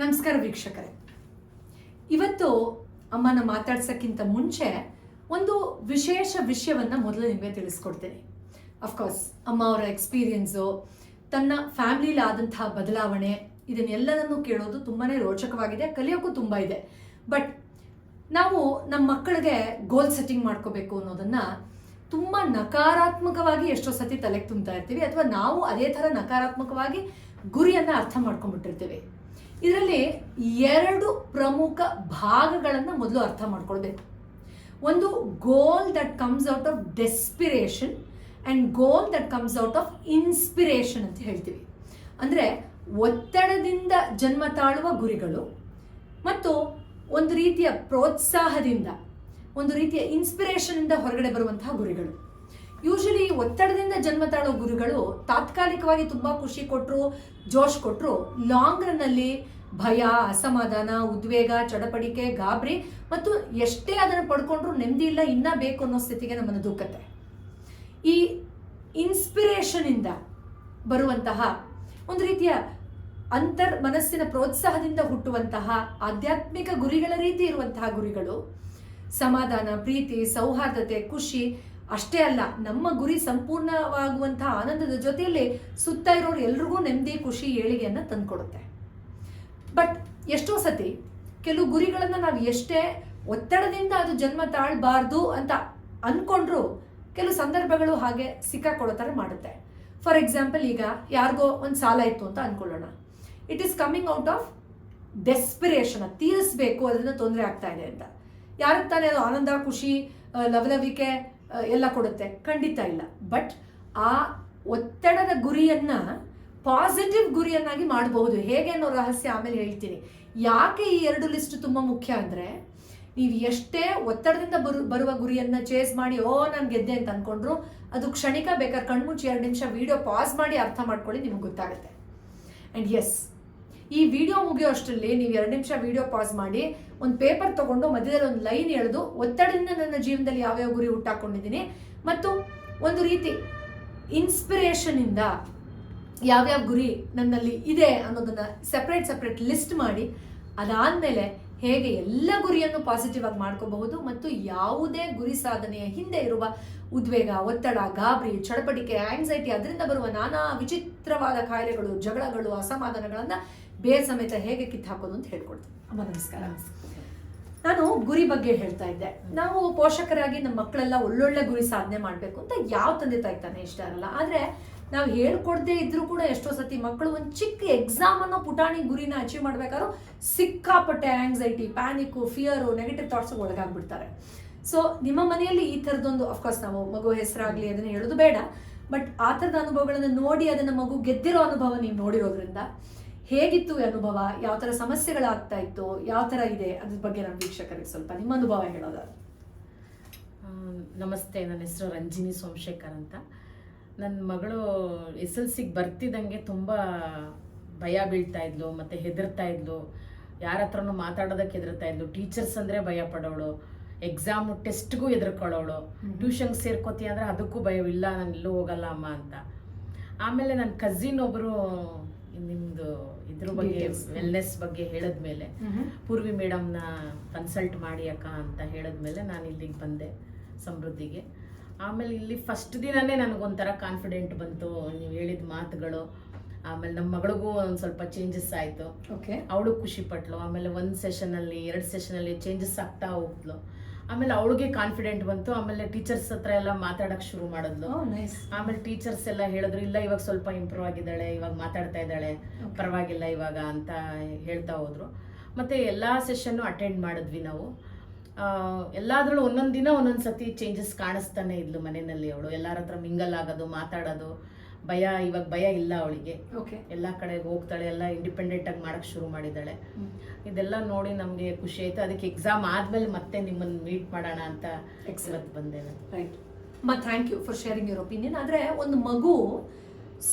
ನಮಸ್ಕಾರ ವೀಕ್ಷಕರೇ. ಇವತ್ತು ಅಮ್ಮನ ಮಾತಾಡ್ಸೋಕ್ಕಿಂತ ಮುಂಚೆ ಒಂದು ವಿಶೇಷ ವಿಷಯವನ್ನ ಮೊದಲು ನಿಮಗೆ ತಿಳಿಸ್ಕೊಡ್ತೀನಿ. ಅಫ್ಕೋರ್ಸ್ ಅಮ್ಮ ಅವರ ಎಕ್ಸ್ಪೀರಿಯನ್ಸು ತನ್ನ ಫ್ಯಾಮಿಲಿಲಿ ಆದಂತಹ ಬದಲಾವಣೆ, ಇದನ್ನೆಲ್ಲದನ್ನು ಕೇಳೋದು ತುಂಬಾ ರೋಚಕವಾಗಿದೆ, ಕಲಿಯೋಕ್ಕೂ ತುಂಬ ಇದೆ. ಬಟ್ ನಾವು ನಮ್ಮ ಮಕ್ಕಳಿಗೆ ಗೋಲ್ ಸೆಟ್ಟಿಂಗ್ ಮಾಡ್ಕೋಬೇಕು ಅನ್ನೋದನ್ನ ತುಂಬ ನಕಾರಾತ್ಮಕವಾಗಿ ಎಷ್ಟೋ ಸತಿ ತಲೆಗೆ ತುಂಬ್ತಾ ಇರ್ತೀವಿ, ಅಥವಾ ನಾವು ಅದೇ ಥರ ನಕಾರಾತ್ಮಕವಾಗಿ ಗುರಿಯನ್ನ ಅರ್ಥ ಮಾಡ್ಕೊಂಡ್ಬಿಟ್ಟಿರ್ತೀವಿ. ಇದರಲ್ಲಿ ಎರಡು ಪ್ರಮುಖ ಭಾಗಗಳನ್ನು ಮೊದಲು ಅರ್ಥ ಮಾಡ್ಕೊಳ್ಬೇಕು. ಒಂದು goal that comes out of desperation and goal that comes out of inspiration ಅಂತ ಹೇಳ್ತೀವಿ. ಅಂದರೆ ಒತ್ತಡದಿಂದ ಜನ್ಮ ತಾಳುವ ಗುರಿಗಳು ಮತ್ತು ಒಂದು ರೀತಿಯ ಪ್ರೋತ್ಸಾಹದಿಂದ, ಒಂದು ರೀತಿಯ ಇನ್ಸ್ಪಿರೇಷನ್ ಇಂದ ಹೊರಗಡೆ ಬರುವಂತಹ ಗುರಿಗಳು. ಯೂಶಲಿ ಒತ್ತಡದಿಂದ ಜನ್ಮ ತಾಳೋ ಗುರುಗಳು ತಾತ್ಕಾಲಿಕವಾಗಿ ತುಂಬಾ ಖುಷಿ ಕೊಟ್ಟರು ಜೋಶ್ ಕೊಟ್ಟರು ಲಾಂಗ್ ರನ್ ಅಲ್ಲಿ ಭಯ, ಅಸಮಾಧಾನ, ಉದ್ವೇಗ, ಚಡಪಡಿಕೆ, ಗಾಬರಿ ಮತ್ತು ಎಷ್ಟೇ ಅದನ್ನು ಪಡ್ಕೊಂಡ್ರು ನೆಮ್ಮದಿ ಇಲ್ಲ, ಇನ್ನ ಬೇಕು ಅನ್ನೋ ಸ್ಥಿತಿಗೆ ನಮ್ಮನ್ನು ದೂಕತ್ತೆ. ಈ ಇನ್ಸ್ಪಿರೇಷನ್ ಇಂದ ಬರುವಂತಹ ಒಂದು ರೀತಿಯ ಅಂತರ್ ಮನಸ್ಸಿನ ಪ್ರೋತ್ಸಾಹದಿಂದ ಹುಟ್ಟುವಂತಹ ಆಧ್ಯಾತ್ಮಿಕ ಗುರಿಗಳ ರೀತಿ ಇರುವಂತಹ ಗುರಿಗಳು, ಸಮಾಧಾನ, ಪ್ರೀತಿ, ಸೌಹಾರ್ದತೆ, ಖುಷಿ ಅಷ್ಟೇ ಅಲ್ಲ, ನಮ್ಮ ಗುರಿ ಸಂಪೂರ್ಣವಾಗುವಂತಹ ಆನಂದದ ಜೊತೆಯಲ್ಲಿ ಸುತ್ತ ಇರೋರು ಎಲ್ರಿಗೂ ನೆಮ್ಮದಿ, ಖುಷಿ, ಏಳಿಗೆಯನ್ನು ತಂದುಕೊಡುತ್ತೆ. ಬಟ್ ಎಷ್ಟೋ ಸತಿ ಕೆಲವು ಗುರಿಗಳನ್ನು ನಾವು ಎಷ್ಟೇ ಒತ್ತಡದಿಂದ ಅದು ಜನ್ಮ ತಾಳ್ಬಾರ್ದು ಅಂತ ಅನ್ಕೊಂಡ್ರು ಕೆಲವು ಸಂದರ್ಭಗಳು ಹಾಗೆ ಸಿಕ್ಕಾಕೊಳ್ಳೋ ಥರ ಮಾಡುತ್ತೆ. ಫಾರ್ ಎಕ್ಸಾಂಪಲ್ ಈಗ ಯಾರಿಗೋ ಒಂದು ಸಾಲ ಇತ್ತು ಅಂತ ಅಂದ್ಕೊಳ್ಳೋಣ it is coming out of desperation ತೀರಿಸ್ಬೇಕು, ಅದರಿಂದ ತೊಂದರೆ ಆಗ್ತಾ ಇದೆ ಅಂತ. ಯಾರಿಗೆ ತಾನೇ ಅದು ಆನಂದ, ಖುಷಿ ಲವಲವಿಕೆ ಎಲ್ಲ ಕೊಡುತ್ತೆ. ಖಂಡಿತ ಇಲ್ಲ. ಬಟ್ ಆ ಒತ್ತಡದ ಗುರಿಯನ್ನ ಪಾಸಿಟಿವ್ ಗುರಿಯನ್ನಾಗಿ ಮಾಡಬಹುದು. ಹೇಗೆ ಅನ್ನೋ ರಹಸ್ಯ ಆಮೇಲೆ ಹೇಳ್ತೀನಿ. ಯಾಕೆ ಈ ಎರಡು ಲಿಸ್ಟ್ ತುಂಬಾ ಮುಖ್ಯ ಅಂದರೆ, ನೀವು ಎಷ್ಟೇ ಒತ್ತಡದಿಂದ ಬರು, ಬರುವ ಗುರಿಯನ್ನ ಚೇಸ್ ಮಾಡಿ, ಓ, ನಾನು ಗೆದ್ದೆ ಅಂತ ಅನ್ಕೊಂಡ್ರು, ಅದು ಕ್ಷಣಿಕ ಬೇಕಾದ್ರೆ ಕಣ್ಮುಚ್ಚಿ ಎರಡು ನಿಮಿಷ ವಿಡಿಯೋ ಪಾಸ್ ಮಾಡಿ ಅರ್ಥ ಮಾಡ್ಕೊಳ್ಳಿ ನಿಮ್ಗೆ ಗೊತ್ತಾಗುತ್ತೆ. ಆ್ಯಂಡ್ ಎಸ್ ಈ ವಿಡಿಯೋ ಮುಗಿಯೋ ಅಷ್ಟರಲ್ಲಿ ನೀವು ಎರಡು ನಿಮಿಷ ವಿಡಿಯೋ ಪಾಸ್ ಮಾಡಿ, ಒಂದು ಪೇಪರ್ ತಗೊಂಡು ಮಧ್ಯದಲ್ಲಿ ಒಂದು ಲೈನ್ ಎಳೆದು ಒತ್ತಡದಿಂದ ನನ್ನ ಜೀವನದಲ್ಲಿ ಯಾವ್ಯಾವ ಗುರಿ ಹುಟ್ಟಾಕೊಂಡಿದ್ದೀನಿ ಮತ್ತು ಒಂದು ರೀತಿ ಇನ್ಸ್ಪಿರೇಷನ್ ಇಂದ ಯಾವ್ಯಾವ ಗುರಿ ನನ್ನಲ್ಲಿ ಇದೆ ಅನ್ನೋದನ್ನ ಸಪ್ರೇಟ್ ಸಪ್ರೇಟ್ ಲಿಸ್ಟ್ ಮಾಡಿ, ಅದಾದ್ಮೇಲೆ ಹೇಗೆ ಎಲ್ಲ ಗುರಿಯನ್ನು ಪಾಸಿಟಿವ್ ಆಗಿ ಮಾಡ್ಕೋಬಹುದು ಮತ್ತು ಯಾವುದೇ ಗುರಿ ಸಾಧನೆಯ ಹಿಂದೆ ಇರುವ ಉದ್ವೇಗ ಒತ್ತಡ ಗಾಬರಿ ಚಡಪಟಿಕೆ ಆಂಗ್ಸೈಟಿ ಅದರಿಂದ ಬರುವ ನಾನಾ ವಿಚಿತ್ರವಾದ ಕಾಯಿಲೆಗಳು ಜಗಳಗಳು ಅಸಮಾಧಾನಗಳನ್ನು ಬೇರೆ ಸಮೇತ ಹೇಗೆ ಕಿತ್ತಾಕೋದು ಅಂತ ಹೇಳ್ಕೊಡ್ತೀನಿ. ಅಮ್ಮ ನಮಸ್ಕಾರ. ನಾನು ಗುರಿ ಬಗ್ಗೆ ಹೇಳ್ತಾ ಇದ್ದೆ. ನಾವು ಪೋಷಕರಾಗಿ ನಮ್ಮ ಮಕ್ಕಳೆಲ್ಲ ಒಳ್ಳೊಳ್ಳೆ ಗುರಿ ಸಾಧನೆ ಮಾಡಬೇಕು ಅಂತ ಯಾವ ತಂದೆ ತಾಯಿ ತಾನೇ ಇಷ್ಟ ಇರಲ್ಲ. ಆದ್ರೆ ನಾವು ಹೇಳ್ಕೊಡ್ದೇ ಇದ್ರೂ ಕೂಡ ಎಷ್ಟೋ ಸತಿ ಮಕ್ಕಳು ಒಂದು ಚಿಕ್ಕ ಎಕ್ಸಾಮ್ ಅನ್ನೋ ಪುಟಾಣಿ ಗುರಿನ ಅಚೀವ್ ಮಾಡ್ಬೇಕಾದ್ರು ಸಿಕ್ಕಾಪಟ್ಟೆ anxiety panic fear negative thoughts ಒಳಗಾಗ್ಬಿಡ್ತಾರೆ. So ನಿಮ್ಮ ಮನೆಯಲ್ಲಿ ಈ ಥರದೊಂದು ಅಫ್ಕೋರ್ಸ್ ನಾವು ಮಗು ಹೆಸರಾಗಲಿ ಅದನ್ನ ಹೇಳೋದು ಬೇಡ ಬಟ್ ಆ ಥರದ ಅನುಭವಗಳನ್ನು ನೋಡಿ ಅದನ್ನ ಮಗು ಗೆದ್ದಿರೋ ಅನುಭವ ನೀವು ನೋಡಿರೋದ್ರಿಂದ ಹೇಗಿತ್ತು ಅನುಭವ, ಯಾವ ಥರ ಸಮಸ್ಯೆಗಳಾಗ್ತಾ ಇತ್ತು, ಯಾವ ಥರ ಇದೆ ಅದ್ರ ಬಗ್ಗೆ ನಮ್ಮ ವೀಕ್ಷಕರಿಗೆ ಸ್ವಲ್ಪ ನಿಮ್ಮ ಅನುಭವ ಹೇಳೋದಾದ್ರೆ. ನಮಸ್ತೆ, ನನ್ನ ಹೆಸರು ರಂಜಿನಿ ಸೋಮಶೇಖರ್ ಅಂತ. ನನ್ನ ಮಗಳು ಎಸ್ ಎಲ್ ಸಿಗೆ ಬರ್ತಿದ್ದಂಗೆ ತುಂಬ ಭಯ ಬೀಳ್ತಾ ಇದ್ಲು ಮತ್ತು ಹೆದರ್ತಾ ಇದ್ಲು. ಯಾರ ಹತ್ರನು ಮಾತಾಡೋದಕ್ಕೆ ಹೆದರ್ತಾ ಇದ್ಲು. ಟೀಚರ್ಸ್ ಅಂದರೆ ಭಯ ಪಡೋಳು. ಎಕ್ಸಾಮು ಟೆಸ್ಟ್ಗೂ ಹೆದರ್ಕೊಳ್ಳೋಳು. ಟ್ಯೂಷನ್ಗೆ ಸೇರ್ಕೋತಿ ಅಂದರೆ ಅದಕ್ಕೂ ಭಯವಿಲ್ಲ ನಾನು ಎಲ್ಲೂ ಹೋಗಲ್ಲ ಅಮ್ಮ ಅಂತ. ಆಮೇಲೆ ನನ್ನ ಕಝಿನ್ ಒಬ್ಬರು ನಿಮ್ಮದು ಇದ್ರ ಬಗ್ಗೆ. ವೆಲ್ನೆಸ್ ಬಗ್ಗೆ ಹೇಳಿದ್ಮೇಲೆ ಪೂರ್ವಿ ಮೇಡಮ್ನ ಕನ್ಸಲ್ಟ್ ಮಾಡಿ ಅಕ್ಕ ಅಂತ ಹೇಳಿದ್ಮೇಲೆ ನಾನು ಇಲ್ಲಿಗೆ ಬಂದೆ ಸಮೃದ್ಧಿಗೆ. ಆಮೇಲೆ ಇಲ್ಲಿ ಫಸ್ಟ್ ದಿನನೇ ನನಗೊಂಥರ ಕಾನ್ಫಿಡೆಂಟ್ ಬಂತು. ನೀವು ಹೇಳಿದ ಮಾತುಗಳು ಆಮೇಲೆ ನಮ್ಮ ಮಗಳಿಗೂ ಒಂದು ಸ್ವಲ್ಪ ಚೇಂಜಸ್ ಆಯಿತು. ಓಕೆ ಅವಳು ಖುಷಿ ಪಟ್ಲು. ಆಮೇಲೆ ಒಂದು ಸೆಷನಲ್ಲಿ ಎರಡು ಸೆಷನಲ್ಲಿ ಚೇಂಜಸ್ ಆಗ್ತಾ ಹೋಗ್ಲು. ಆಮೇಲೆ ಅವಳಿಗೆ ಕಾನ್ಫಿಡೆಂಟ್ ಬಂತು. ಆಮೇಲೆ ಟೀಚರ್ಸ್ ಹತ್ರ ಎಲ್ಲ ಮಾತಾಡಕ್ಕೆ ಶುರು ಮಾಡಿದ್ಲು. ನೈಸ್ ಆಮೇಲೆ ಟೀಚರ್ಸ್ ಎಲ್ಲ ಹೇಳಿದ್ರು ಇಲ್ಲ ಇವಾಗ ಸ್ವಲ್ಪ ಇಂಪ್ರೂವ್ ಆಗಿದ್ದಾಳೆ ಇವಾಗ ಮಾತಾಡ್ತಾ ಇದ್ದಾಳೆ ಪರವಾಗಿಲ್ಲ ಇವಾಗ ಅಂತ ಹೇಳ್ತಾ ಹೋದ್ರು. ಮತ್ತೆ ಎಲ್ಲಾ ಸೆಷನ್ನು ಅಟೆಂಡ್ ಮಾಡಿದ್ವಿ ನಾವು. ಎಲ್ಲಾದ್ರಲ್ಲೂ ಒಂದೊಂದು ದಿನ ಒಂದೊಂದು ಸತಿ ಚೇಂಜಸ್ ಕಾಣಿಸ್ತಾನೆ ಇದ್ಲು ಮನೆಯಲ್ಲಿ ಅವಳು. ಎಲ್ಲಾರ ಹತ್ರ ಮಿಂಗಲ್ ಆಗೋದು ಮಾತಾಡೋದು. ಭಯ ಇವಾಗ ಭಯ ಇಲ್ಲ ಅವಳಿಗೆ. ಎಲ್ಲ ಕಡೆ ಹೋಗ್ತಾಳೆ ಎಲ್ಲ ಇಂಡಿಪೆಂಡೆಂಟ್ ಆಗಿ ಮಾಡಕ್ ಶುರು ಮಾಡಿದ್ದಾಳೆ ಇದೆಲ್ಲ ನೋಡಿ ನಮಗೆ ಖುಷಿ ಆಯ್ತು. ಅದಕ್ಕೆ ಎಕ್ಸಾಮ್ ಆದ್ಮೇಲೆ ಮತ್ತೆ ನಿಮ್ಮನ್ನ ಮೀಟ್ ಮಾಡೋಣ ಅಂತ ಇವತ್ತು ಬಂದೆ. Right thank you for sharing your opinion ಆದರೆ ಒಂದು ಮಗು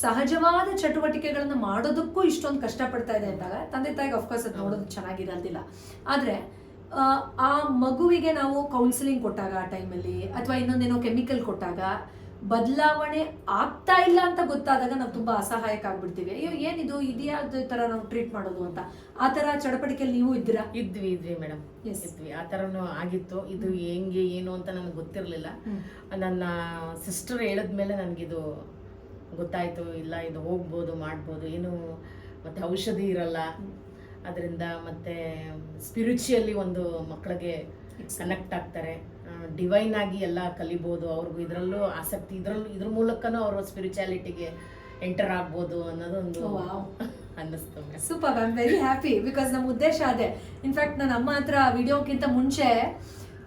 ಸಹಜವಾದ ಚಟುವಟಿಕೆಗಳನ್ನ ಮಾಡೋದಕ್ಕೂ ಇಷ್ಟೊಂದು ಕಷ್ಟಪಡ್ತಾ ಇದೆ ಅಂತಾಗ ತಂದೆ ತಾಯಿಗೆ ಅಫ್ಕೋರ್ಸ್ ಅದು ನೋಡೋದು ಚೆನ್ನಾಗಿರೋದಿಲ್ಲ ಆದರೆ ಆ ಮಗುವಿಗೆ ನಾವು ಕೌನ್ಸಿಲಿಂಗ್ ಕೊಟ್ಟಾಗ ಆ ಟೈಮಲ್ಲಿ ಅಥವಾ ಇನ್ನೊಂದೇನೋ ಕೆಮಿಕಲ್ ಕೊಟ್ಟಾಗ ಬದಲಾವಣೆ ಆಗ್ತಾ ಇಲ್ಲ ಅಂತ ಗೊತ್ತಾದಾಗ ನಾವು ತುಂಬ ಅಸಹಾಯಕ ಆಗ್ಬಿಡ್ತೀವಿ ಅಯ್ಯೋ ಏನಿದು? ಇದೆಯಾ? ಈ ತರ ನಾವು ಟ್ರೀಟ್ ಮಾಡೋದು ಅಂತ. ಆ ಥರ ಚಡಪಡಿಕೆಯಲ್ಲಿ ನೀವು ಇದ್ದೀರಾ? ಇದ್ವಿ ಇದ್ವಿ ಮೇಡಮ್. ಇದ್ವಿ. ಆ ಥರನೂ ಆಗಿತ್ತು. ಇದು ಹೆಂಗೆ ಏನು ಅಂತ ನನಗೆ ಗೊತ್ತಿರಲಿಲ್ಲ. ನನ್ನ ಸಿಸ್ಟರ್ ಹೇಳಿದ್ಮೇಲೆ ನನಗಿದು ಗೊತ್ತಾಯಿತು. ಇಲ್ಲ ಇದು ಹೋಗ್ಬೋದು ಮಾಡ್ಬೋದು ಏನು ಮತ್ತೆ ಔಷಧಿ ಇರಲ್ಲ. ಅದರಿಂದ ಮತ್ತೆ ಸ್ಪಿರಿಚುಯಲಿ ಒಂದು ಮಕ್ಕಳಿಗೆ ಕನೆಕ್ಟ್ ಆಗ್ತಾರೆ. ಡಿವೈನ್ ಆಗಿ ಎಲ್ಲ ಕಲಿಬೋದು ಅವ್ರಿಗೂ ಇದರಲ್ಲೂ ಆಸಕ್ತಿ ಇದ್ರಲ್ಲೂ ಇದ್ರ ಮೂಲಕನೂ ಅವರು ಸ್ಪಿರಿಚುಯಾಲಿಟಿಗೆ ಎಂಟರ್ ಆಗ್ಬೋದು ಅನ್ನೋದೊಂದು ಒಂದು wow. ಅನ್ನಿಸ್ತು super I am very happy because ನಮ್ಮ ಉದ್ದೇಶ ಅದೇ. ಇನ್ಫ್ಯಾಕ್ಟ್ ನನ್ನ ಅಮ್ಮ ಹತ್ರ ವಿಡಿಯೋಕ್ಕಿಂತ ಮುಂಚೆ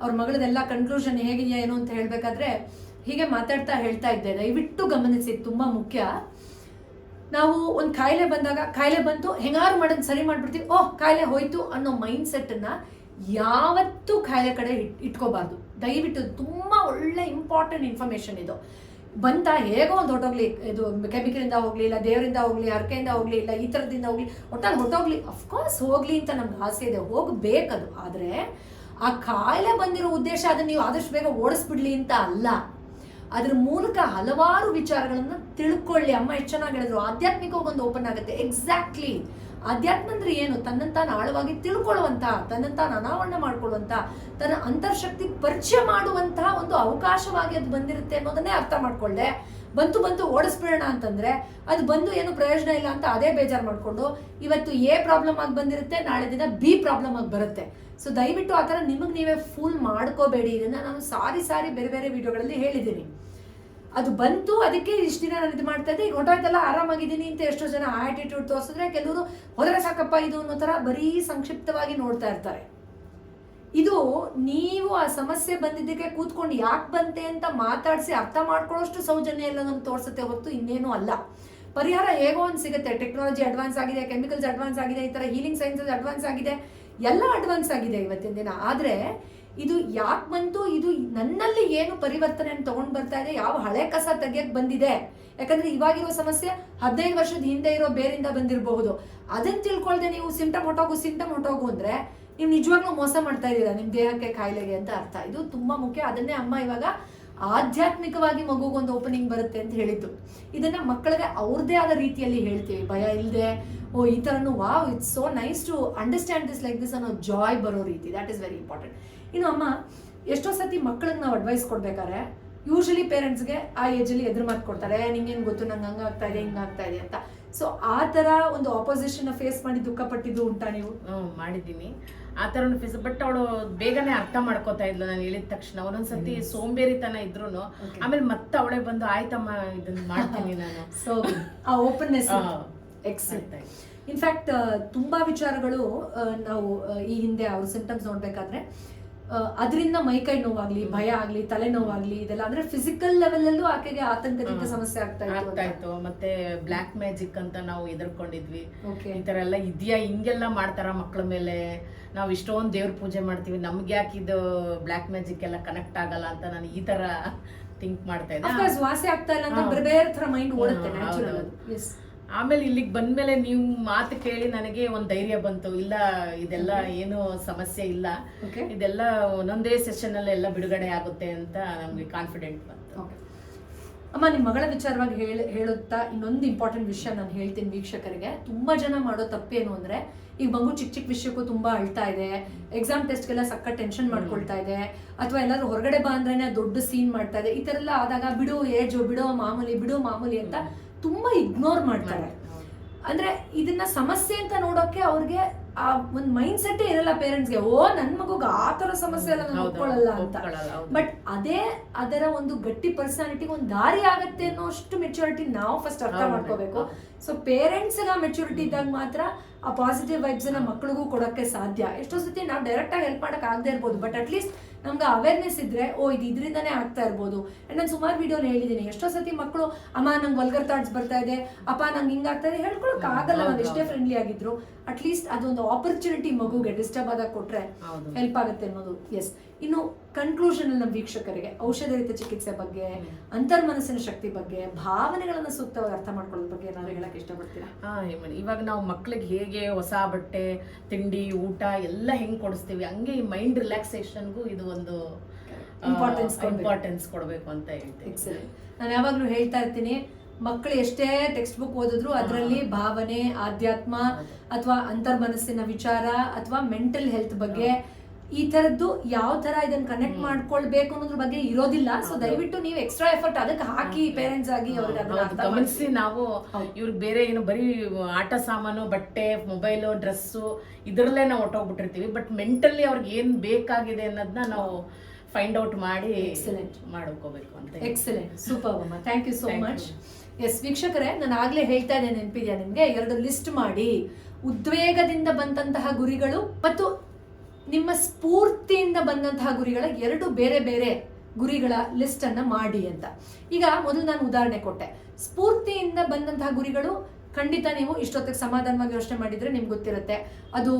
ಅವ್ರ ಮಗಳದೆಲ್ಲ ಕನ್ಕ್ಲೂಷನ್ ಹೇಗಿದೆಯಾ ಏನು ಅಂತ ಹೇಳಬೇಕಾದ್ರೆ ಹೀಗೆ ಮಾತಾಡ್ತಾ ಹೇಳ್ತಾ ಇದ್ದೆ. ದಯವಿಟ್ಟು ಗಮನಿಸಿ ತುಂಬಾ ಮುಖ್ಯ. ನಾವು ಒಂದು ಕಾಯಿಲೆ ಬಂದಾಗ, ಕಾಯಿಲೆ ಬಂತು ಹೆಂಗಾರು ಮಾಡೋದು ಸರಿ ಮಾಡ್ಬಿಡ್ತೀವಿ. ಓಹ್, ಕಾಯಿಲೆ ಹೋಯ್ತು ಅನ್ನೋ ಮೈಂಡ್ ಸೆಟ್ಟನ್ನು ಯಾವತ್ತೂ ಕಾಯಿಲೆ ಕಡೆ ಇಟ್, ಇಟ್ಕೋಬಾರ್ದು. ದಯವಿಟ್ಟು ತುಂಬಾ ಒಳ್ಳೆ ಇಂಪಾರ್ಟೆಂಟ್ ಇನ್ಫಾರ್ಮೇಶನ್ ಇದು. ಬಂತ ಹೇಗೋ ಒಂದು ಹೊಟ್ಟೋಗ್ಲಿ ಇದು ಕೆಮಿಕಲಿಂದ ಹೋಗ್ಲಿ, ಇಲ್ಲ ದೇವರಿಂದ ಹೋಗ್ಲಿ ಅರ್ಕೆಯಿಂದ ಹೋಗ್ಲಿ, ಇಲ್ಲ ಈ ಥರದಿಂದ ಹೋಗ್ಲಿ ಒಟ್ಟಲ್ಲಿ ಹೊಟ್ಟೋಗ್ಲಿ ಅಫ್ಕೋರ್ಸ್ ಹೋಗ್ಲಿ ಅಂತ ನಮ್ಗೆ ಆಸೆ ಇದೆ, ಹೋಗ್ಬೇಕದು. ಆದರೆ ಆ ಕಾಯಿಲೆ ಬಂದಿರೋ ಉದ್ದೇಶ ಅದನ್ನ ನೀವು ಆದಷ್ಟು ಬೇಗ ಓಡಿಸ್ಬಿಡ್ಲಿ ಅಂತ ಅಲ್ಲ. ಅದ್ರ ಮೂಲಕ ಹಲವಾರು ವಿಚಾರಗಳನ್ನು ತಿಳ್ಕೊಳ್ಳಿ. ಅಮ್ಮ ಎಷ್ಟು ಚೆನ್ನಾಗಿ ಹೇಳಿದ್ರು. ಆಧ್ಯಾತ್ಮಿಕವಾಗಿ ಒಂದು ಓಪನ್ ಆಗುತ್ತೆ. ಎಕ್ಸಾಕ್ಟ್ಲಿ ಆಧ್ಯಾತ್ಮ ಅಂದ್ರೆ ಏನು? ತನ್ನಂತಾನು ಆಳವಾಗಿ ತಿಳ್ಕೊಳ್ಳುವಂತ ತನ್ನಂತಾನು ಅನಾವರಣ ಮಾಡ್ಕೊಳ್ಳುವಂತ, ತನ್ನ ಅಂತರ್ಶಕ್ತಿ ಪರಿಚಯ ಮಾಡುವಂತಹ ಒಂದು ಅವಕಾಶವಾಗಿ ಅದು ಬಂದಿರುತ್ತೆ ಅನ್ನೋದನ್ನೇ ಅರ್ಥ ಮಾಡ್ಕೊಳ್ಳೆ ಬಂತು ಬಂತು ಓಡಿಸ್ಬಿಡೋಣ ಅಂತಂದ್ರೆ, ಅದು ಬಂದು ಏನು ಪ್ರಯೋಜನ ಇಲ್ಲ ಅಂತ ಅದೇ ಬೇಜಾರು ಮಾಡಿಕೊಂಡು, ಇವತ್ತು ಎ ಪ್ರಾಬ್ಲಮ್ ಆಗಿ ಬಂದಿರುತ್ತೆ, ನಾಳೆ ದಿನ ಬಿ ಪ್ರಾಬ್ಲಮ್ ಆಗಿ ಬರುತ್ತೆ. ಸೊ ದಯವಿಟ್ಟು ಆ ಥರ ನಿಮಗೆ ನೀವೇ ಫುಲ್ ಮಾಡ್ಕೋಬೇಡಿ. ಇದನ್ನು ನಾನು ಸಾರಿ ಸಾರಿ ಬೇರೆ ಬೇರೆ ವಿಡಿಯೋಗಳಲ್ಲಿ ಹೇಳಿದ್ದೀನಿ. ಅದು ಬಂತು, ಅದಕ್ಕೆ ಇಷ್ಟು ದಿನ ನಾನು ಇದು ಮಾಡ್ತಾ ಇದ್ದೆ. ಈಗ ಹೊಟ್ಟೋಯ್ತಲ್ಲ ಆರಾಮಾಗಿದ್ದೀನಿ ಅಂತ ಎಷ್ಟೋ ಜನ ಆಟಿಟ್ಯೂಡ್ ತೋರಿಸಿದ್ರೆ ಕೆಲವರು ಹೊರಗೆ ಸಾಕಪ್ಪ ಇದು ಅನ್ನೋ ಥರ ಬರೀ ಸಂಕ್ಷಿಪ್ತವಾಗಿ ನೋಡ್ತಾ ಇರ್ತಾರೆ. ಇದು ನೀವು ಆ ಸಮಸ್ಯೆ ಬಂದಿದ್ದಕ್ಕೆ ಕೂತ್ಕೊಂಡು ಯಾಕೆ ಬಂತೆ ಅಂತ ಮಾತಾಡಿಸಿ ಅರ್ಥ ಮಾಡ್ಕೊಳ್ಳೋಷ್ಟು ಸೌಜನ್ಯ ಎಲ್ಲ ನಮ್ಗೆ ತೋರಿಸುತ್ತೆ ಹೊತ್ತು ಇನ್ನೇನು ಅಲ್ಲ. ಪರಿಹಾರ ಹೇಗೋ ಒಂದು ಸಿಗುತ್ತೆ. ಟೆಕ್ನಾಲಜಿ ಅಡ್ವಾನ್ಸ್ ಆಗಿದೆ ಕೆಮಿಕಲ್ಸ್ ಅಡ್ವಾನ್ಸ್ ಆಗಿದೆ, ಈ ಥರ ಹೀಲಿಂಗ್ ಸೈನ್ಸಸ್ ಅಡ್ವಾನ್ಸ್ ಆಗಿದೆ. ಎಲ್ಲ ಅಡ್ವಾನ್ಸ್ ಆಗಿದೆ ಇವತ್ತಿನ ದಿನ. ಆದರೆ ಇದು ಯಾಕೆ ಬಂತು? ಇದು ನನ್ನಲ್ಲಿ ಏನು ಪರಿವರ್ತನೆಯನ್ನು ತಗೊಂಡ್ ಬರ್ತಾ ಇದೆ? ಯಾವ ಹಳೆ ಕಸ ತೆಗಿಯಕ್ಕೆ ಬಂದಿದೆ? ಯಾಕಂದ್ರೆ ಇವಾಗಿರೋ ಸಮಸ್ಯೆ ಹದಿನೈದು ವರ್ಷದ ಹಿಂದೆ ಇರೋ ಬೇರಿಂದ ಬಂದಿರಬಹುದು. ಅದನ್ನ ತಿಳ್ಕೊಳ್ದೆ ನೀವು ಸಿಂಟಮ್ ಹೊಟ್ಟೋಗು ಸಿಂಟಮ್ ಹೊಟ್ಟೋಗು ಅಂದ್ರೆ ನೀವು ನಿಜವಾಗ್ಲೂ ಮೋಸ ಮಾಡ್ತಾ ಇದ್ದೀರಾ ನಿಮ್ಮ ದೇಹಕ್ಕೆ, ಕಾಯಿಲೆಗೆ ಅಂತ ಅರ್ಥ. ಇದು ತುಂಬಾ ಮುಖ್ಯ. ಅದನ್ನೇ ಅಮ್ಮ ಇವಾಗ ಆಧ್ಯಾತ್ಮಿಕವಾಗಿ ಮಗುಗೊಂದು ಓಪನಿಂಗ್ ಬರುತ್ತೆ ಅಂತ ಹೇಳಿದ್ದು. ಇದನ್ನ ಮಕ್ಕಳಿಗೆ ಅವ್ರದ್ದೇ ಆದ ರೀತಿಯಲ್ಲಿ ಹೇಳ್ತೀವಿ. ಭಯ ಇಲ್ಲದೆ ಓ ಈ ಥರನು wow it's so nice to understand this like this ಅನ್ನೋ ಜಾಯ್ ಬರೋ ರೀತಿ. ದಟ್ ಇಸ್ ವೆರಿ ಇಂಪಾರ್ಟೆಂಟ್ ಇನ್ನು ಅಮ್ಮ ಎಷ್ಟೋ ಸತಿ ಮಕ್ಕಳಿಗೆ ನಾವು ಅಡ್ವೈಸ್ ಕೊಡ್ಬೇಕಾದ್ರೆ ಯೂಶಲಿ ಪೇರೆಂಟ್ಸ್ಗೆ ಆ ಏಜಲ್ಲಿ ಎದುರು ಮಾತು ಕೊಡ್ತಾರೆ ನಿಂಗೇನು ಗೊತ್ತು? ನಂಗೆ ಹಂಗಾಗ್ತಾ ಇದೆ ಹಿಂಗಾಗ್ತಾ ಇದೆ ಅಂತ. ಸೊ ಆ ಥರ ಒಂದು ಆಪೋಸಿಷನ್ ಫೇಸ್ ಮಾಡಿ ದುಃಖ ಪಟ್ಟಿದ್ದು ಉಂಟಾ ನೀವು? ಮಾಡಿದ್ದೀನಿ. ಆ ಥರ ಫೇಸ್ ಬಟ್ ಅವಳು ಬೇಗನೆ ಅರ್ಥ ಮಾಡ್ಕೋತಾ ಇದ್ಲು ನಾನು ಹೇಳಿದ ತಕ್ಷಣ. ಒಂದೊಂದ್ಸತಿ ಸೋಂಬೇರಿತನ ಇದ್ರು ಆಮೇಲೆ ಮತ್ತೆ ಅವಳೇ ಬಂದು ಆಯ್ತಮ್ಮ ಇದನ್ನ ಮಾಡ್ತೀನಿ ನಾನು. ಸೊ ಆ ಓಪನ್ನೆಸ್ ಆ, ಎಕ್ಸೆಂಟ್ ಇನ್ಫ್ಯಾಕ್ಟ್ ತುಂಬಾ ವಿಚಾರಗಳು ನಾವು ಈ ಹಿಂದೆ ಅವ್ರ ಸಿಂಟಮ್ಸ್ ನೋಡ್ಬೇಕಾದ್ರೆ ಅದರಿಂದ ಮೈಕೈ ನೋವಾಗ್ಲಿ ಭಯ ಆಗ್ಲಿ ತಲೆನೋವಾಗ್ಲಿ ಇದೆಲ್ಲ ಅಂದ್ರೆ ಫಿಸಿಕಲ್ ಲೆವೆಲ್ ಅಲ್ಲೂ ಆಕೆಗೆ ಆತಂಕದಿಂದ ಸಮಸ್ಯೆ ಆಗ್ತಾ ಇತ್ತು ಮತ್ತೆ ಬ್ಲಾಕ್ ಮ್ಯಾಜಿಕ್ ಅಂತ ನಾವು ಎದುರ್ಕೊಂಡಿದ್ವಿ. ಈ ತರ ಎಲ್ಲ ಇದೆಯಾ ಹಿಂಗೆಲ್ಲ ಮಾಡ್ತಾರ ಮಕ್ಳ ಮೇಲೆ? ನಾವು ಇಷ್ಟೊಂದು ದೇವ್ರ ಪೂಜೆ ಮಾಡ್ತೀವಿ. ನಮ್ಗೆ ಯಾಕೆ ಇದು ಬ್ಲಾಕ್ ಮ್ಯಾಜಿಕ್ ಎಲ್ಲ ಕನೆಕ್ಟ್ ಆಗಲ್ಲ ಅಂತ ನಾನು ಈ ತರ ಥಿಂಕ್ ಮಾಡ್ತಾ ಇದ್ದೆ. ವಾಸಿ ಆಗ್ತಾ ಇಲ್ಲ ಅಂತ ಬೇರೆ ತರ ಮೈಂಡ್ ಓಡುತ್ತೆ ಆಮೇಲೆ ಇಲ್ಲಿಗೆ ಬಂದ್ಮೇಲೆ ನೀವು ಮಾತು ಕೇಳಿ ನನಗೆ ಒಂದು ಧೈರ್ಯ ಬಂತು. ಇಲ್ಲ ಇದೆಲ್ಲ ಏನು ಸಮಸ್ಯೆ ಇಲ್ಲ. ಇದೆಲ್ಲ ಒಂದೊಂದೇ ಸೆಷನ್ ಅಲ್ಲಿ ಎಲ್ಲ ಬಿಡುಗಡೆ ಆಗುತ್ತೆ ಅಂತ ನಮ್ಗೆ ಕಾನ್ಫಿಡೆಂಟ್ ಬಂತು. ಅಮ್ಮ ನಿಮ್ಮ ಮಗಳ ವಿಚಾರವಾಗಿ ಹೇಳ ಹೇಳುತ್ತಾ ಇನ್ನೊಂದು ಇಂಪಾರ್ಟೆಂಟ್ ವಿಷಯ ನಾನು ಹೇಳ್ತೀನಿ ವೀಕ್ಷಕರಿಗೆ. ತುಂಬಾ ಜನ ಮಾಡೋ ತಪ್ಪೇನು ಅಂದರೆ ಈಗ ಮಗು ಚಿಕ್ಕ ಚಿಕ್ಕ ವಿಷಯಕ್ಕೂ ತುಂಬಾ ಅಳ್ತಾ ಇದೆ. ಎಕ್ಸಾಮ್ ಟೆಸ್ಟ್ಗೆಲ್ಲ ಸಕ್ಕ ಟೆನ್ಷನ್ ಮಾಡ್ಕೊಳ್ತಾ ಇದೆ. ಅಥವಾ ಎಲ್ಲರೂ ಹೊರಗಡೆ ಬಾ ಅಂದ್ರೆ ದೊಡ್ಡ ಸೀನ್ ಮಾಡ್ತಾ ಇದೆ. ಈ ಥರ ಎಲ್ಲ ಆದಾಗ ಬಿಡು ಏಜು ಬಿಡೋ ಮಾಮೂಲಿ ಬಿಡು ಮಾಮೂಲಿ ಅಂತ ತುಂಬಾ ಇಗ್ನೋರ್ ಮಾಡ್ತಾರೆ. ಅಂದ್ರೆ ಇದನ್ನ ಸಮಸ್ಯೆ ಅಂತ ನೋಡೋಕೆ ಅವ್ರಿಗೆ ಆ ಒಂದ್ ಮೈಂಡ್ ಸೆಟ್ ಇರಲ್ಲ ಪೇರೆಂಟ್ಸ್ಗೆ ಓ ನನ್ ಮಗುಗ ಆ ತರ ಸಮಸ್ಯೆ ಎಲ್ಲ ನಾನು ಹೌದು, ಒಪ್ಕೊಳ್ಳಲ್ಲ ಅಂತ. ಬಟ್ ಅದೇ ಅದರ ಒಂದು ಗಟ್ಟಿ ಪರ್ಸನಾಲಿಟಿಗೆ ಒಂದು ದಾರಿ ಆಗತ್ತೆ ಅನ್ನೋ ಅಷ್ಟು ಮೆಚುರಿಟಿ ನಾವು ಫಸ್ಟ್ ಅರ್ಥ ಮಾಡ್ಕೋಬೇಕು. ಸೊ ಪೇರೆಂಟ್ಸ್ ಮೆಚುರಿಟಿ ಇದ್ದಾಗ ಮಾತ್ರ ಆ ಪಾಸಿಟಿವ್ ವೈಬ್ಸ್ನ ಮಕ್ಳಿಗೂ ಕೊಡಕ್ಕೆ ಸಾಧ್ಯ. ಎಷ್ಟೋ ಸತಿ ನಾವು ಡೈರೆಕ್ಟ್ ಆಗಿ ಹೆಲ್ಪ್ ಮಾಡಕ್ ಆಗದೆ ಇರ್ಬೋದು ಬಟ್ ಅಟ್ಲೀಸ್ಟ್ ನಮ್ಗೆ ಅವೇರ್ನೆಸ್ ಇದ್ರೆ ಓ ಇದು ಇದರಿಂದನೇ ಆಗ್ತಾ ಇರ್ಬೋದು. ಅಂಡ್ ನಾನು ಸುಮಾರು ವಿಡಿಯೋ ಹೇಳಿದ್ದೀನಿ ಎಷ್ಟೋ ಸತಿ ಮಕ್ಕಳು ಅಮ್ಮ ನಂಗೆ ವಲ್ಗರ್ ಥಾಟ್ಸ್ ಬರ್ತಾ ಇದೆ. ಅಪ್ಪ ನಂಗೆ ಹಿಂಗಾಗ್ತಾ ಇದೆ. ಹೇಳ್ಕೊಳಕ್ ಆಗಲ್ಲ ನಾವು ಎಷ್ಟೇ ಫ್ರೆಂಡ್ಲಿ ಆಗಿದ್ರು ಅಟ್ಲೀಸ್ಟ್ ಅದೊಂದು ಆಪರ್ಚುನಿಟಿ ಮಗುಗೆ ಡಿಸ್ಟರ್ಬ್ ಆದಾಗ ಕೊಟ್ರೆ ಹೆಲ್ಪ್ ಆಗುತ್ತೆ ಅನ್ನೋದು. ಎಸ್ ಇನ್ನು ಕನ್ಕ್ಲೂಷನ್ ನಮ್ಮ ವೀಕ್ಷಕರಿಗೆ ಔಷಧರಹಿತ ಚಿಕಿತ್ಸೆ ಬಗ್ಗೆ ಅಂತರ್ಮನಸ್ಸಿನ ಶಕ್ತಿ ಬಗ್ಗೆ ಭಾವನೆಗಳನ್ನ ಸೂಕ್ತವಾಗಿ ಅರ್ಥ ಮಾಡ್ಕೊಳ್ಳೋದ್ರ ಬಗ್ಗೆ ಏನಾದ್ರು ಹೇಳಕ್ ಇಷ್ಟಪಡ್ತೀರಾ? ಹಾ ಇವಾಗ ನಾವು ಮಕ್ಳಿಗೆ ಹೇಗೆ ಹೊಸ ಬಟ್ಟೆ ತಿಂಡಿ ಊಟ ಎಲ್ಲ ಹೆಂಗ್ ಕೊಡಿಸ್ತೀವಿ ಹಂಗೆ ಈ ಮೈಂಡ್ ರಿಲ್ಯಾಕ್ಸೇಷನ್ಗೂ ಇದು ಒಂದು ಇಂಪಾರ್ಟೆನ್ಸ್ ಇಂಪಾರ್ಟೆನ್ಸ್ ಕೊಡಬೇಕು. ಅಂತ ಹೇಳ್ತೀನಿ ನಾನು ಯಾವಾಗಲೂ ಹೇಳ್ತಾ ಇರ್ತೀನಿ ಮಕ್ಕಳು ಎಷ್ಟೇ ಟೆಕ್ಸ್ಟ್ ಬುಕ್ ಓದಿದ್ರು ಅದರಲ್ಲಿ ಭಾವನೆ ಆಧ್ಯಾತ್ಮ ಅಥವಾ ಅಂತರ್ಮನಸ್ಸಿನ ವಿಚಾರ ಅಥವಾ ಮೆಂಟಲ್ ಹೆಲ್ತ್ ಬಗ್ಗೆ ಈ ತರದ್ದು ಯಾವ ತರ ಇದನ್ನ ಕನೆಕ್ಟ್ ಮಾಡ್ಕೊಳ್ಬೇಕು ಅನ್ನೋದ್ರ ಬಗ್ಗೆ ಇರೋದಿಲ್ಲ. ಸೊ ದಯವಿಟ್ಟು ನೀವು ಎಕ್ಸ್ಟ್ರಾ ಎಫರ್ಟ್ ಅದಕ್ಕೆ ಹಾಕಿ ಪೇರೆಂಟ್ಸ್ ಆಗಿ ಗಮನಿಸಿ ನಾವು. ಇವ್ರಿಗೆ ಬೇರೆ ಏನು ಬರೀ ಆಟ ಸಾಮಾನು ಬಟ್ಟೆ ಮೊಬೈಲು ಡ್ರೆಸ್ಸು ಇದರಲ್ಲೇ ನಾವು ಹೊಟ್ಟೋಗ್ಬಿಟ್ಟಿರ್ತೀವಿ ಬಟ್ ಮೆಂಟಲಿ ಅವ್ರಿಗೆ ಏನ್ ಬೇಕಾಗಿದೆ ಅನ್ನೋದನ್ನ ನಾವು ಫೈಂಡ್ ಔಟ್ ಮಾಡಿ ಎಕ್ಸಲೆಂಟ್ ಮಾಡ್ಕೋಬೇಕು ಅಂತ ಎಕ್ಸಲೆಂಟ್ ಸೂಪರ್ ಅಮ್ಮ thank you so much yes ವೀಕ್ಷಕರೇ ನಾನು ಆಗ್ಲೇ ಹೇಳ್ತಾ ಇದ್ದೆ ನೆನಪಿದ್ಯಾ ನಿಮ್ಗೆ? ಎರಡು ಲಿಸ್ಟ್ ಮಾಡಿ. ಉದ್ವೇಗದಿಂದ ಬಂದಂತಹ ಗುರಿಗಳು ಮತ್ತು ನಿಮ್ಮ ಸ್ಫೂರ್ತಿಯಿಂದ ಬಂದಂತಹ ಗುರಿಗಳ ಎರಡು ಬೇರೆ ಬೇರೆ ಗುರಿಗಳ ಲಿಸ್ಟ್ ಅನ್ನ ಮಾಡಿ ಅಂತ. ಈಗ ಮೊದಲು ನಾನು ಉದಾಹರಣೆ ಕೊಟ್ಟೆ. ಸ್ಫೂರ್ತಿಯಿಂದ ಬಂದಂತಹ ಗುರಿಗಳು ಖಂಡಿತ ನೀವು ಇಷ್ಟೊತ್ತಿಗೆ ಸಮಾಧಾನವಾಗಿ ಯೋಚನೆ ಮಾಡಿದ್ರೆ ನಿಮ್ಗೆ ಗೊತ್ತಿರುತ್ತೆ. ಅದು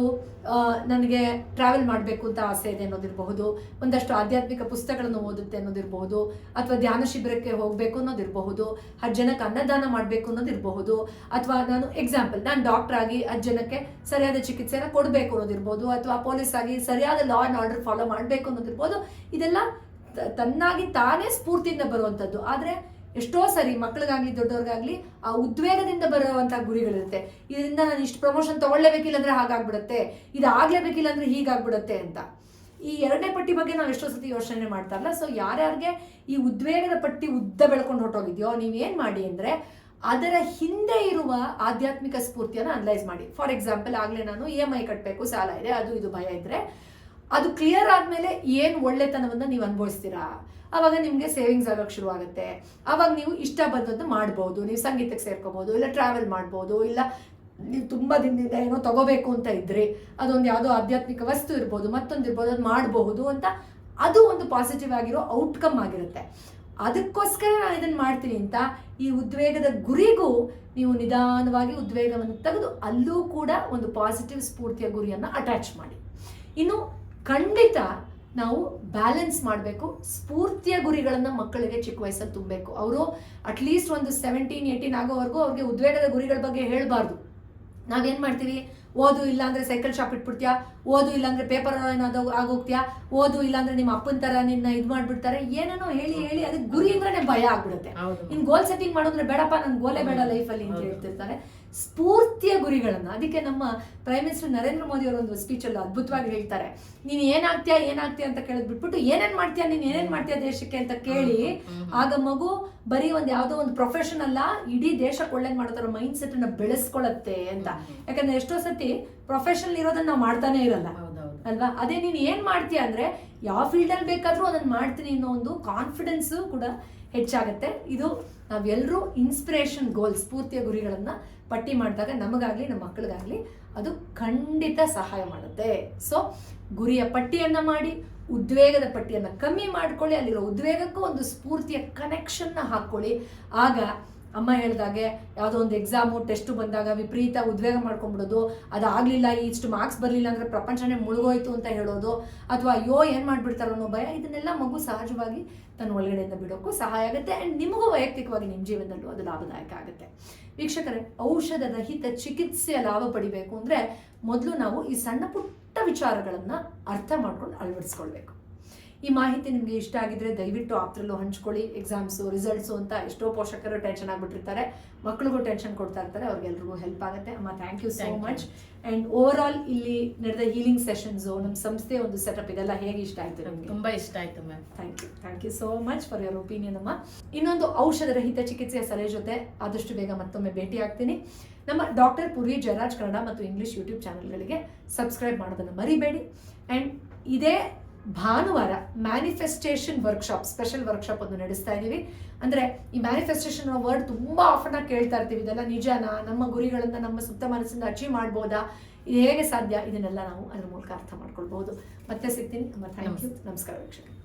ನನಗೆ ಟ್ರಾವೆಲ್ ಮಾಡಬೇಕು ಅಂತ ಆಸೆ ಇದೆ ಅನ್ನೋದಿರಬಹುದು, ಒಂದಷ್ಟು ಆಧ್ಯಾತ್ಮಿಕ ಪುಸ್ತಕಗಳನ್ನು ಓದುತ್ತೆ ಅನ್ನೋದಿರಬಹುದು, ಅಥವಾ ಧ್ಯಾನ ಶಿಬಿರಕ್ಕೆ ಹೋಗಬೇಕು ಅನ್ನೋದಿರಬಹುದು, ಹತ್ತು ಜನಕ್ಕೆ ಅನ್ನದಾನ ಮಾಡಬೇಕು ಅನ್ನೋದಿರಬಹುದು, ಅಥವಾ ನಾನು ಎಕ್ಸಾಂಪಲ್ ನಾನು ಡಾಕ್ಟರ್ ಆಗಿ ಹತ್ತು ಸರಿಯಾದ ಚಿಕಿತ್ಸೆನ ಕೊಡಬೇಕು ಅನ್ನೋದಿರ್ಬೋದು ಅಥವಾ ಪೊಲೀಸ್ ಆಗಿ ಸರಿಯಾದ ಲಾ ಆ್ಯಂಡ್ ಆರ್ಡರ್ ಫಾಲೋ ಮಾಡಬೇಕು ಅನ್ನೋದಿರ್ಬೋದು ಇದೆಲ್ಲ ತನ್ನಾಗಿ ತಾನೇ ಸ್ಫೂರ್ತಿಯಿಂದ ಬರುವಂಥದ್ದು. ಆದರೆ ಎಷ್ಟೋ ಸರಿ ಮಕ್ಕಳಿಗಾಗ್ಲಿ, ದೊಡ್ಡವ್ರಿಗಾಗ್ಲಿ ಆ ಉದ್ವೇಗದಿಂದ ಬರುವಂತ ಗುರಿಗಳಿರುತ್ತೆ. ಇದರಿಂದ ನಾನು ಇಷ್ಟು ಪ್ರಮೋಷನ್ ತಗೊಳ್ಳೇಬೇಕಿಲ್ಲ ಅಂದ್ರೆ ಹಾಗಾಗ್ಬಿಡುತ್ತೆ. ಇದು ಆಗ್ಲೇಬೇಕಿಲ್ಲ ಅಂದ್ರೆ ಹೀಗಾಗ್ಬಿಡುತ್ತೆ ಅಂತ. ಈ ಎರಡನೇ ಪಟ್ಟಿ ಬಗ್ಗೆ ನಾವು ಎಷ್ಟೋ ಸತಿ ಯೋಚನೆ ಮಾಡ್ತಾರಲ್ಲ ಸೊ ಯಾರ್ಯಾರಿಗೆ ಈ ಉದ್ವೇಗದ ಪಟ್ಟಿ ಉದ್ದ ಬೆಳ್ಕೊಂಡು ಹೊಟ್ಟೋಗಿದ್ಯೋ ನೀವೇನು ಮಾಡಿ ಅಂದ್ರೆ ಅದರ ಹಿಂದೆ ಇರುವ ಆಧ್ಯಾತ್ಮಿಕ ಸ್ಫೂರ್ತಿಯನ್ನು ಅನಲೈಸ್ ಮಾಡಿ. ಫಾರ್ ಎಕ್ಸಾಂಪಲ್ ಆಗಲೇ ನಾನು ಇ ಎಂ ಐ ಕಟ್ಟಬೇಕು ಸಾಲ ಇದೆ, ಅದು ಇದು ಭಯ ಇದ್ರೆ, ಅದು ಕ್ಲಿಯರ್ ಆದ್ಮೇಲೆ ಏನು ಒಳ್ಳೆತನವನ್ನ ನೀವು ಅನುಭವಿಸ್ತೀರಾ? ಅವಾಗ ನಿಮಗೆ ಸೇವಿಂಗ್ಸ್ ಆಗೋಕ್ಕೆ ಶುರು ಆಗುತ್ತೆ. ಅವಾಗ ನೀವು ಇಷ್ಟ ಬಂದದ್ದು ಮಾಡ್ಬೋದು. ನೀವು ಸಂಗೀತಕ್ಕೆ ಸೇರ್ಕೋಬೋದು, ಇಲ್ಲ ಟ್ರಾವೆಲ್ ಮಾಡ್ಬೋದು, ಇಲ್ಲ ನೀವು ತುಂಬಾ ದಿನದಿಂದ ಏನೋ ತಗೋಬೇಕು ಅಂತ ಇದ್ದರೆ ಅದೊಂದು ಯಾವುದೋ ಆಧ್ಯಾತ್ಮಿಕ ವಸ್ತು ಇರ್ಬೋದು, ಮತ್ತೊಂದು ಇರ್ಬೋದು ಅದು ಮಾಡಬಹುದು ಅಂತ ಅದು ಒಂದು ಪಾಸಿಟಿವ್ ಆಗಿರೋ ಔಟ್ಕಮ್ ಆಗಿರುತ್ತೆ. ಅದಕ್ಕೋಸ್ಕರ ನಾನು ಇದನ್ನ ಮಾಡ್ತೀನಿ ಅಂತ ಈ ಉದ್ವೇಗದ ಗುರಿಗೂ ನೀವು ನಿಧಾನವಾಗಿ ಉದ್ವೇಗವನ್ನು ತೆಗೆದು ಅಲ್ಲೂ ಕೂಡ ಒಂದು ಪಾಸಿಟಿವ್ ಸ್ಫೂರ್ತಿಯ ಗುರಿಯನ್ನು ಅಟ್ಯಾಚ್ ಮಾಡಿ. ಇನ್ನು ಖಂಡಿತ ನಾವು ಬ್ಯಾಲೆನ್ಸ್ ಮಾಡಬೇಕು ಸ್ಫೂರ್ತಿಯ ಗುರಿಗಳನ್ನು ಮಕ್ಕಳಿಗೆ ಚಿಕ್ಕ ವಯಸ್ಸಲ್ಲಿ ತುಂಬಬೇಕು. ಅವರು ಅಟ್ಲೀಸ್ಟ್ ಒಂದು ಸೆವೆಂಟೀನ್ ಏಯ್ಟೀನ್ ಆಗೋವರೆಗೂ ಅವ್ರಿಗೆ ಉದ್ವೇಗದ ಗುರಿಗಳ ಬಗ್ಗೆ ಹೇಳಬಾರ್ದು. ನಾವೇನು ಮಾಡ್ತೀವಿ? ಓದು ಇಲ್ಲಾಂದರೆ ಸೈಕಲ್ ಶಾಪ್ ಇಟ್ಬಿಡ್ತೀಯಾ? ಓದು ಇಲ್ಲಾಂದರೆ ಪೇಪರ್ ಏನಾದ್ರು ಆಗೋಗ್ತೀಯಾ? ಓದು ಇಲ್ಲ ಅಂದ್ರೆ ನಿಮ್ಮ ಅಪ್ಪನ ಥರ ನಿನ್ನ ಇದು ಮಾಡಿಬಿಡ್ತಾರೆ. ಏನೇನೋ ಹೇಳಿ ಹೇಳಿ ಅದಕ್ಕೆ ಗುರಿ ಅಂದ್ರೆ ಭಯ ಆಗ್ಬಿಡುತ್ತೆ. ನಿಮ್ಮ ಇನ್ ಗೋಲ್ ಸೆಟ್ಟಿಂಗ್ ಮಾಡೋದ್ರೆ ಬೇಡಪ್ಪ ನನ್ ಗೋಲೇ ಬೇಡ ಲೈಫಲ್ಲಿ ಅಂತ ಹೇಳ್ತಿರ್ತಾರೆ. ಸ್ಫೂರ್ತಿಯ ಗುರಿಗಳನ್ನು. ಅದಕ್ಕೆ ನಮ್ಮ ಪ್ರೈಮ್ ಮಿನಿಸ್ಟರ್ ನರೇಂದ್ರ ಮೋದಿ ಅವರು ಒಂದು ಸ್ಪೀಚಲ್ಲಿ ಅದ್ಭುತವಾಗಿ ಹೇಳ್ತಾರೆ. ನೀನು ಏನಾಗ್ತೀಯಾ ಏನಾಗ್ತೀಯಾ ಅಂತ ಕೇಳಿದ್ ಬಿಟ್ಬಿಟ್ಟು ಏನೇನು ಮಾಡ್ತೀಯಾ ನೀನು ಏನೇನು ಮಾಡ್ತೀಯಾ ದೇಶಕ್ಕೆ ಅಂತ ಕೇಳಿ ಆಗ ಮಗು ಬರೀ ಒಂದು ಯಾವುದೋ ಒಂದು ಪ್ರೊಫೆಷನ್ ಅಲ್ಲ ಇಡೀ ದೇಶಕ್ಕೆ ಒಳ್ಳೇದು ಮಾಡೋದರ ಮೈಂಡ್ ಸೆಟ್ ಅನ್ನು ಬೆಳೆಸ್ಕೊಳತ್ತೆ ಅಂತ. ಯಾಕಂದ್ರೆ ಎಷ್ಟೋ ಸತಿ ಪ್ರೊಫೆಷನ್ ಇರೋದನ್ನ ನಾವು ಮಾಡ್ತಾನೆ ಇರಲ್ಲ. ಅಲ್ವಾ? ಅದೇ ನೀನು ಏನು ಮಾಡ್ತೀಯ ಅಂದ್ರೆ ಯಾವ ಫೀಲ್ಡ್ ಅಲ್ಲಿ ಅದನ್ನು ಅದನ್ನ ಮಾಡ್ತೀನಿ ಅನ್ನೋ ಒಂದು ಕಾನ್ಫಿಡೆನ್ಸ್ ಕೂಡ ಹೆಚ್ಚಾಗುತ್ತೆ. ಇದು ನಾವೆಲ್ಲರೂ ಇನ್ಸ್ಪಿರೇಷನ್ ಗೋಲ್ ಸ್ಫೂರ್ತಿಯ ಗುರಿಗಳನ್ನು ಪಟ್ಟಿ ಮಾಡಿದಾಗ ನಮಗಾಗಲಿ, ನಮ್ಮ ಮಕ್ಕಳಿಗಾಗ್ಲಿ ಅದು ಖಂಡಿತ ಸಹಾಯ ಮಾಡುತ್ತೆ. ಸೊ ಗುರಿಯ ಪಟ್ಟಿಯನ್ನು ಮಾಡಿ, ಉದ್ವೇಗದ ಪಟ್ಟಿಯನ್ನು ಕಮ್ಮಿ ಮಾಡ್ಕೊಳ್ಳಿ, ಅಲ್ಲಿರೋ ಉದ್ವೇಗಕ್ಕೂ ಒಂದು ಸ್ಫೂರ್ತಿಯ ಕನೆಕ್ಷನ್ನ ಹಾಕೊಳ್ಳಿ ಆಗ ಅಮ್ಮ ಹೇಳ್ದಾಗೆ ಯಾವುದೋ ಒಂದು ಎಕ್ಸಾಮು ಟೆಸ್ಟು ಬಂದಾಗ ವಿಪರೀತ ಉದ್ವೇಗ ಮಾಡ್ಕೊಂಡ್ಬಿಡೋದು. ಅದಾಗಲಿಲ್ಲ, ಇಷ್ಟು ಮಾರ್ಕ್ಸ್ ಬರಲಿಲ್ಲ ಅಂದರೆ ಪ್ರಪಂಚನೇ ಮುಳುಗೋಯ್ತು ಅಂತ ಹೇಳೋದು. ಅಥವಾ ಅಯ್ಯೋ, ಏನು ಮಾಡಿಬಿಡ್ತಾರೋ ಅನ್ನೋ ಭಯ. ಇದನ್ನೆಲ್ಲ ಮಗು ಸಹಜವಾಗಿ ತನ್ನ ಒಳಗಡೆಯಿಂದ ಬಿಡೋಕ್ಕೂ ಸಹಾಯ ಆಗುತ್ತೆ. ಆ್ಯಂಡ್ ನಿಮಗೂ ವೈಯಕ್ತಿಕವಾಗಿ ನಿಮ್ಮ ಜೀವನದಲ್ಲೂ ಅದು ಲಾಭದಾಯಕ ಆಗುತ್ತೆ. ವೀಕ್ಷಕರೇ, ಔಷಧ ರಹಿತ ಚಿಕಿತ್ಸೆಯ ಲಾಭ ಪಡಿಬೇಕು ಅಂದರೆ ಮೊದಲು ನಾವು ಈ ಸಣ್ಣ ಪುಟ್ಟ ವಿಚಾರಗಳನ್ನು ಅರ್ಥ ಮಾಡ್ಕೊಂಡು ಅಳವಡಿಸ್ಕೊಳ್ಬೇಕು. ಈ ಮಾಹಿತಿ ನಿಮಗೆ ಇಷ್ಟ ಆಗಿದ್ರೆ ದಯವಿಟ್ಟು ಆಪ್ತರಲ್ಲೂ ಹಂಚ್ಕೊಳ್ಳಿ. ಎಕ್ಸಾಮ್ಸು ರಿಸಲ್ಟ್ಸು ಅಂತ ಎಷ್ಟೋ ಪೋಷಕರು ಟೆನ್ಷನ್ ಆಗಿಬಿಟ್ಟಿರ್ತಾರೆ. ಮಕ್ಕಳಿಗೂ ಟೆನ್ಷನ್ ಕೊಡ್ತಾ ಇರ್ತಾರೆ. ಅವ್ರಿಗೆಲ್ರಿಗೂ ಹೆಲ್ಪ್ ಆಗುತ್ತೆ. ಅಮ್ಮ thank you so much and overall ಇಲ್ಲಿ ನಡೆದ ಹೀಲಿಂಗ್ ಸೆಷನ್ಸು ನಮ್ಮ ಸಂಸ್ಥೆ ಒಂದು ಸೆಟಪ್ ಇದೆಲ್ಲ ಹೇಗೆ ಇಷ್ಟ ಆಯ್ತು ನಮಗೆ? ತುಂಬಾ ಇಷ್ಟ ಆಯ್ತು ma'am thank you thank you so much for your opinion ಅಮ್ಮ. ಇನ್ನೊಂದು ಔಷಧ ರಹಿತ ಚಿಕಿತ್ಸೆಯ ಸಲಹೆ ಜೊತೆ ಆದಷ್ಟು ಬೇಗ ಮತ್ತೊಮ್ಮೆ ಭೇಟಿ ಆಗ್ತೀನಿ. ನಮ್ಮ ಡಾಕ್ಟರ್ ಪುರಿ ಜಯರಾಜ್ ಕನ್ನಡ ಮತ್ತು ಇಂಗ್ಲಿಷ್ ಯೂಟ್ಯೂಬ್ ಚಾನಲ್ಗಳಿಗೆ ಸಬ್ಸ್ಕ್ರೈಬ್ ಮಾಡೋದನ್ನು ಮರಿಬೇಡಿ. ಆ್ಯಂಡ್ ಇದೇ ಭಾನುವಾರ ಮ್ಯಾನಿಫೆಸ್ಟೇಷನ್ ವರ್ಕ್ಶಾಪ್ ಸ್ಪೆಷಲ್ ವರ್ಕ್ಶಾಪ್ ಒಂದು ನಡೆಸ್ತಾ ಇದ್ದೀವಿ ಅಂದರೆ ಈ ಮ್ಯಾನಿಫೆಸ್ಟೇಷನ್ ವರ್ಡ್ ತುಂಬ ಆಫನ್ ಆಗಿ ಕೇಳ್ತಾ ಇರ್ತೀವಿ. ಇದೆಲ್ಲ ನಿಜನಾ? ನಮ್ಮ ಗುರಿಗಳನ್ನು ನಮ್ಮ ಸುತ್ತ ಮನಸ್ಸಿಂದ ಅಚೀವ್ ಮಾಡ್ಬೋದಾ? ಇದು ಹೇಗೆ ಸಾಧ್ಯ? ಇದನ್ನೆಲ್ಲ ನಾವು ಅದ್ರ ಮೂಲಕ ಅರ್ಥ ಮಾಡ್ಕೊಳ್ಬಹುದು. ಮತ್ತೆ ಸಿಗ್ತೀನಿ. ಥ್ಯಾಂಕ್ ಯು ನಮಸ್ಕಾರ ವೀಕ್ಷಕ